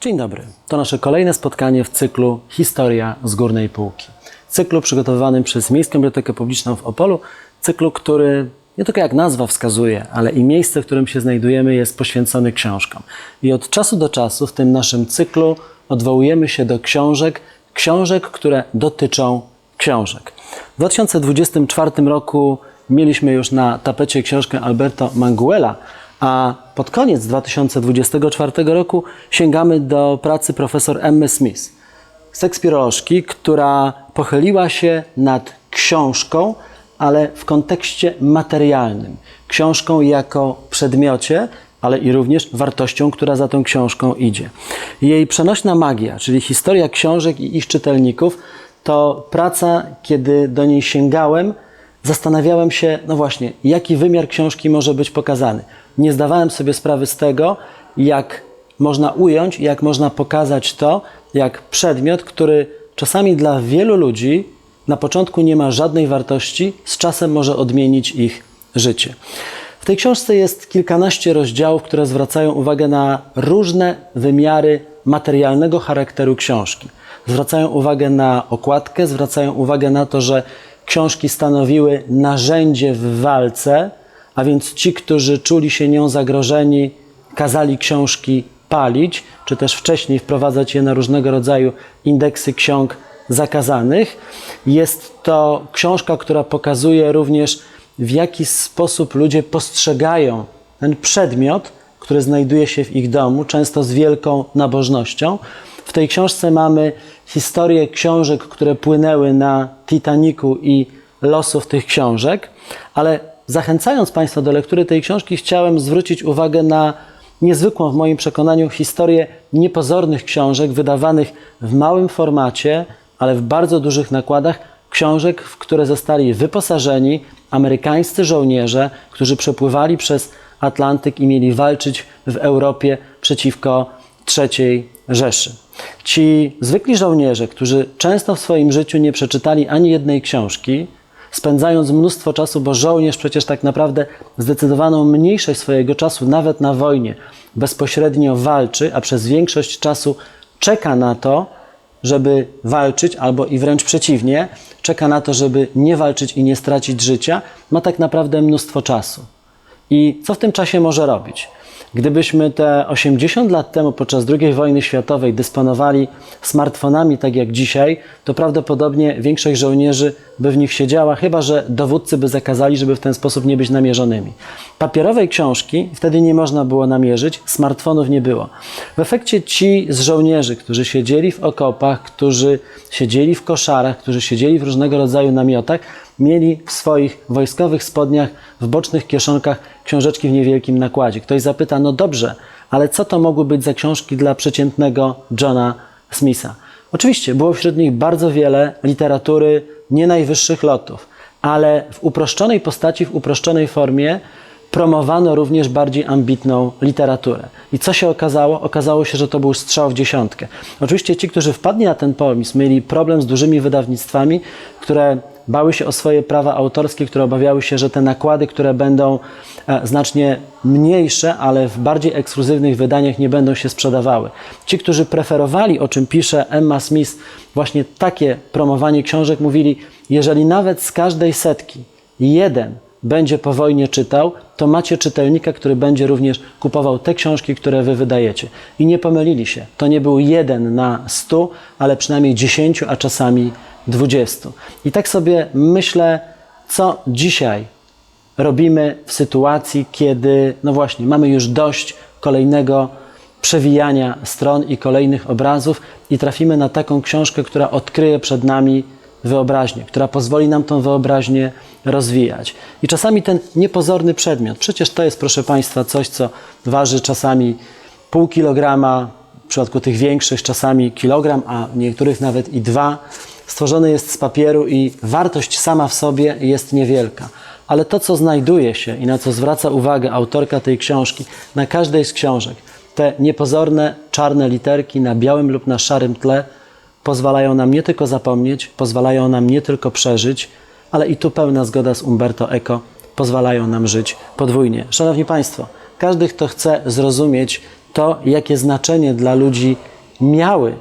Dzień dobry. To nasze kolejne spotkanie w cyklu Historia z górnej półki. Cyklu przygotowywanym przez Miejską Bibliotekę Publiczną w Opolu. Cyklu, który nie tylko jak nazwa wskazuje, ale i miejsce, w którym się znajdujemy, jest poświęcony książkom. I od czasu do czasu w tym naszym cyklu odwołujemy się do książek, książek, które dotyczą książek. W 2024 roku mieliśmy już na tapecie książkę Alberto Manguela, a pod koniec 2024 roku sięgamy do pracy profesor Emmy Smith, sekspirolożki, która pochyliła się nad książką, ale w kontekście materialnym. Książką jako przedmiocie, ale i również wartością, która za tą książką idzie. Jej przenośna magia, czyli historia książek i ich czytelników, to praca, kiedy do niej sięgałem, zastanawiałem się, no właśnie, jaki wymiar książki może być pokazany. Nie zdawałem sobie sprawy z tego, jak można ująć, jak można pokazać to, jak przedmiot, który czasami dla wielu ludzi na początku nie ma żadnej wartości, z czasem może odmienić ich życie. W tej książce jest kilkanaście rozdziałów, które zwracają uwagę na różne wymiary materialnego charakteru książki. Zwracają uwagę na okładkę, zwracają uwagę na to, że książki stanowiły narzędzie w walce, a więc ci, którzy czuli się nią zagrożeni, kazali książki palić, czy też wcześniej wprowadzać je na różnego rodzaju indeksy ksiąg zakazanych. Jest to książka, która pokazuje również, w jaki sposób ludzie postrzegają ten przedmiot, który znajduje się w ich domu, często z wielką nabożnością. W tej książce mamy historię książek, które płynęły na Titaniku i losów tych książek, ale zachęcając Państwa do lektury tej książki, chciałem zwrócić uwagę na niezwykłą w moim przekonaniu historię niepozornych książek wydawanych w małym formacie, ale w bardzo dużych nakładach, książek, w które zostali wyposażeni amerykańscy żołnierze, którzy przepływali przez Atlantyk i mieli walczyć w Europie przeciwko III Rzeszy. Ci zwykli żołnierze, którzy często w swoim życiu nie przeczytali ani jednej książki, spędzając mnóstwo czasu, bo żołnierz przecież tak naprawdę zdecydowaną mniejszość swojego czasu, nawet na wojnie, bezpośrednio walczy, a przez większość czasu czeka na to, żeby walczyć, albo i wręcz przeciwnie, czeka na to, żeby nie walczyć i nie stracić życia, ma tak naprawdę mnóstwo czasu. I co w tym czasie może robić? Gdybyśmy te 80 lat temu podczas II wojny światowej dysponowali smartfonami tak jak dzisiaj, to prawdopodobnie większość żołnierzy by w nich siedziała, chyba że dowódcy by zakazali, żeby w ten sposób nie być namierzonymi. Papierowej książki wtedy nie można było namierzyć, smartfonów nie było. W efekcie ci z żołnierzy, którzy siedzieli w okopach, którzy siedzieli w koszarach, którzy siedzieli w różnego rodzaju namiotach, mieli w swoich wojskowych spodniach, w bocznych kieszonkach książeczki w niewielkim nakładzie. Ktoś zapyta, no dobrze, ale co to mogły być za książki dla przeciętnego Johna Smitha? Oczywiście było wśród nich bardzo wiele literatury nie najwyższych lotów, ale w uproszczonej postaci, w uproszczonej formie promowano również bardziej ambitną literaturę. I co się okazało? Okazało się, że to był strzał w dziesiątkę. Oczywiście ci, którzy wpadli na ten pomysł, mieli problem z dużymi wydawnictwami, które bały się o swoje prawa autorskie, które obawiały się, że te nakłady, które będą e, znacznie mniejsze, ale w bardziej ekskluzywnych wydaniach nie będą się sprzedawały. Ci, którzy preferowali, o czym pisze Emma Smith, właśnie takie promowanie książek, mówili, jeżeli nawet z każdej setki jeden będzie po wojnie czytał, to macie czytelnika, który będzie również kupował te książki, które wy wydajecie. I nie pomylili się. To nie był jeden na stu, ale przynajmniej dziesięciu, a czasami dwudziestu. I tak sobie myślę, co dzisiaj robimy w sytuacji, kiedy, no właśnie, mamy już dość kolejnego przewijania stron i kolejnych obrazów i trafimy na taką książkę, która odkryje przed nami wyobraźnię, która pozwoli nam tą wyobraźnię rozwijać. I czasami ten niepozorny przedmiot, przecież to jest, proszę Państwa, coś, co waży czasami pół kilograma, w przypadku tych większych czasami kilogram, a niektórych nawet i dwa, stworzony jest z papieru i wartość sama w sobie jest niewielka. Ale to, co znajduje się i na co zwraca uwagę autorka tej książki, na każdej z książek, te niepozorne czarne literki na białym lub na szarym tle, pozwalają nam nie tylko zapomnieć, pozwalają nam nie tylko przeżyć, ale i tu pełna zgoda z Umberto Eco, pozwalają nam żyć podwójnie. Szanowni Państwo, każdy, kto chce zrozumieć to, jakie znaczenie dla ludzi miały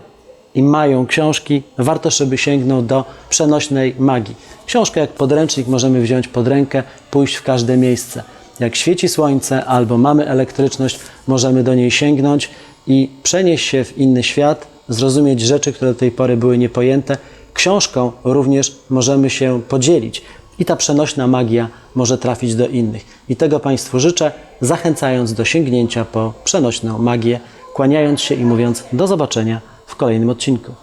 i mają książki, warto, żeby sięgnął do przenośnej magii. Książkę jak podręcznik możemy wziąć pod rękę, pójść w każde miejsce. Jak świeci słońce albo mamy elektryczność, możemy do niej sięgnąć i przenieść się w inny świat, zrozumieć rzeczy, które do tej pory były niepojęte. Książką również możemy się podzielić i ta przenośna magia może trafić do innych. I tego Państwu życzę, zachęcając do sięgnięcia po przenośną magię, kłaniając się i mówiąc do zobaczenia w kolejnym odcinku.